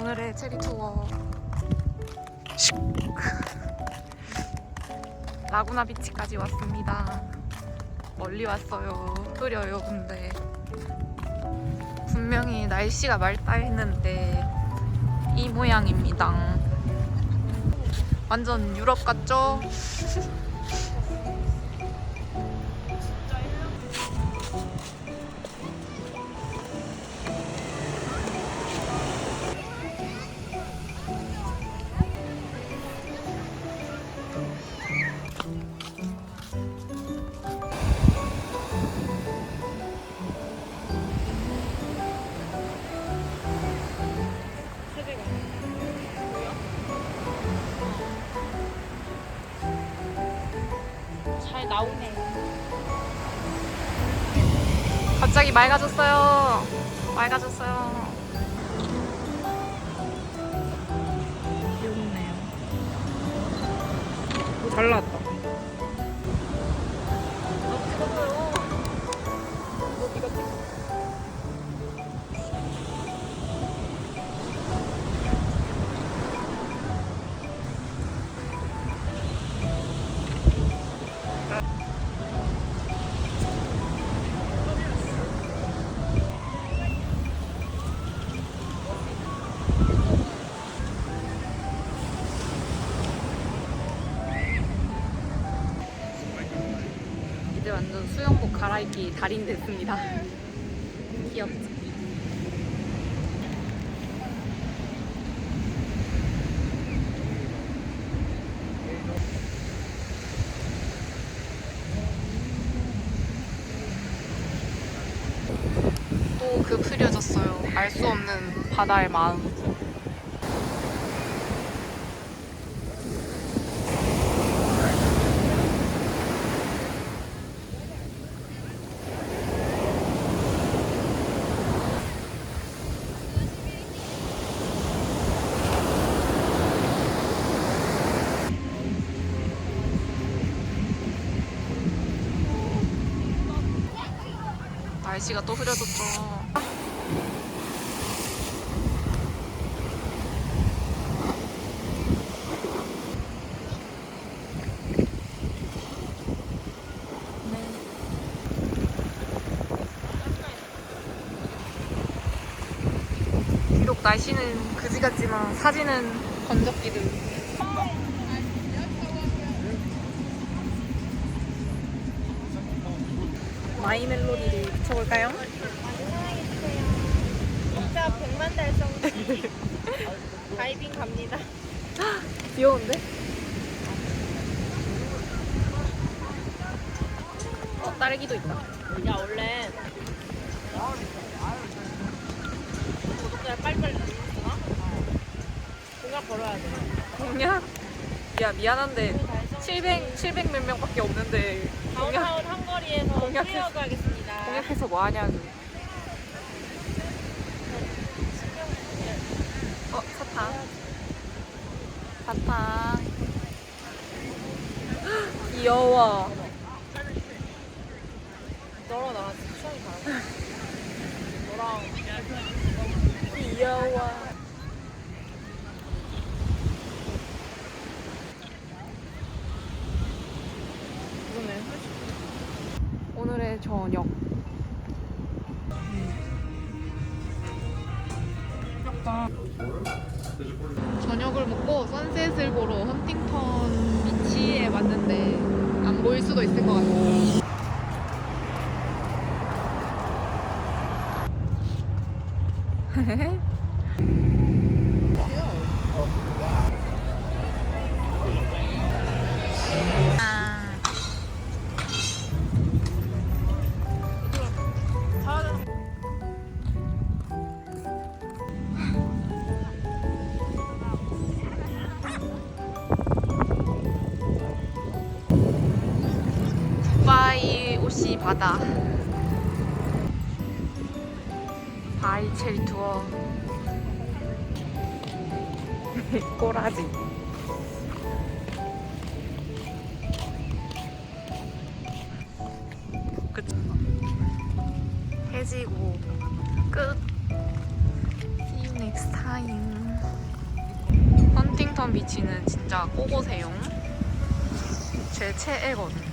오늘의 체리 투어. 슉. 라구나 비치까지 왔습니다. 멀리 왔어요. 흐려요, 근데. 분명히 날씨가 맑다 했는데 이 모양입니다. 완전 유럽 같죠? 나오네. 갑자기 맑아졌어요. 맑아졌어요. 귀엽네요. 잘 나왔다. 완전 수영복 갈아입기 달인 됐습니다. 귀엽죠? 또 그 흐려졌어요. 알 수 없는 바다의 마음. 날씨가 또 흐려졌죠. 비록 날씨는 그지 같지만 사진은 건적기들. 마이 멜로디를 붙여볼까요? 진짜 100만 달성 다이빙 갑니다. 귀여운데? 어, 딸기도 있다. 야 원래 구독자 빨리빨리 누르잖아. 공약 걸어야 돼. 공약? 야, 미안한데, 달성 700, 700 몇 명밖에 없는데, 다운타운 한거리에서 공약 클리어 가겠습니다. 공약해서 뭐 하냐고. 어, 사탕. 사탕. 귀여워. 너랑 나랑 진짜 취향이 다르다. 너랑 귀여워. 그러네. 저녁. 저녁을 먹고 선셋을 보러 헌팅턴 비치에 왔는데 안 보일 수도 있을 것 같아요. 아. 이 오시 바다. 바이 체리 투어. 꼬라지. 끝. 해지고 끝. See you next time. 헌팅턴 비치는 진짜 꼭 오세요. 제 최애거든요.